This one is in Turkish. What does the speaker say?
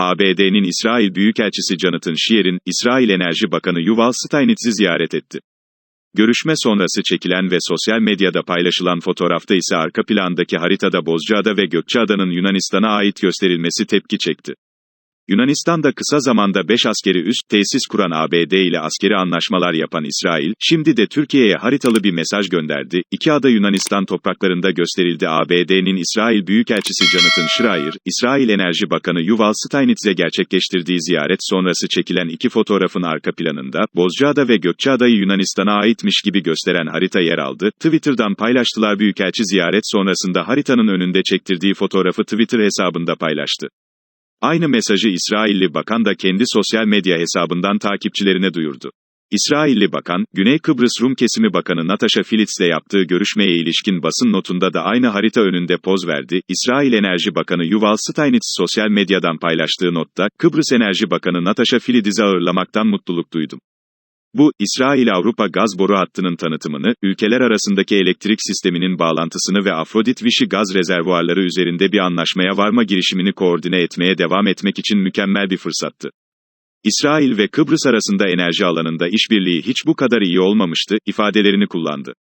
ABD'nin İsrail Büyükelçisi Jonathan Shear'in, İsrail Enerji Bakanı Yuval Steinnitz'i ziyaret etti. Görüşme sonrası çekilen ve sosyal medyada paylaşılan fotoğrafta ise arka plandaki haritada Bozcaada ve Gökçeada'nın Yunanistan'a ait gösterilmesi tepki çekti. Yunanistan'da kısa zamanda 5 askeri üst tesis kuran ABD ile askeri anlaşmalar yapan İsrail, şimdi de Türkiye'ye haritalı bir mesaj gönderdi. İki ada Yunanistan topraklarında gösterildi ABD'nin İsrail Büyükelçisi Jonathan Schreier, İsrail Enerji Bakanı Yuval Steinnitz'e gerçekleştirdiği ziyaret sonrası çekilen iki fotoğrafın arka planında, Bozcaada ve Gökçeada'yı Yunanistan'a aitmiş gibi gösteren harita yer aldı. Twitter'dan paylaştılar Büyükelçi ziyaret sonrasında haritanın önünde çektirdiği fotoğrafı Twitter hesabında paylaştı. Aynı mesajı İsrailli bakan da kendi sosyal medya hesabından takipçilerine duyurdu. İsrailli bakan, Güney Kıbrıs Rum Kesimi Bakanı Natasha Philips'le yaptığı görüşmeye ilişkin basın notunda da aynı harita önünde poz verdi. İsrail Enerji Bakanı Yuval Steinitz sosyal medyadan paylaştığı notta, Kıbrıs Enerji Bakanı Natasha Philips'i ağırlamaktan mutluluk duydum. Bu, İsrail-Avrupa gaz boru hattının tanıtımını, ülkeler arasındaki elektrik sisteminin bağlantısını ve Afrodit Vişi gaz rezervuarları üzerinde bir anlaşmaya varma girişimini koordine etmeye devam etmek için mükemmel bir fırsattı. İsrail ve Kıbrıs arasında enerji alanında işbirliği hiç bu kadar iyi olmamıştı, ifadelerini kullandı.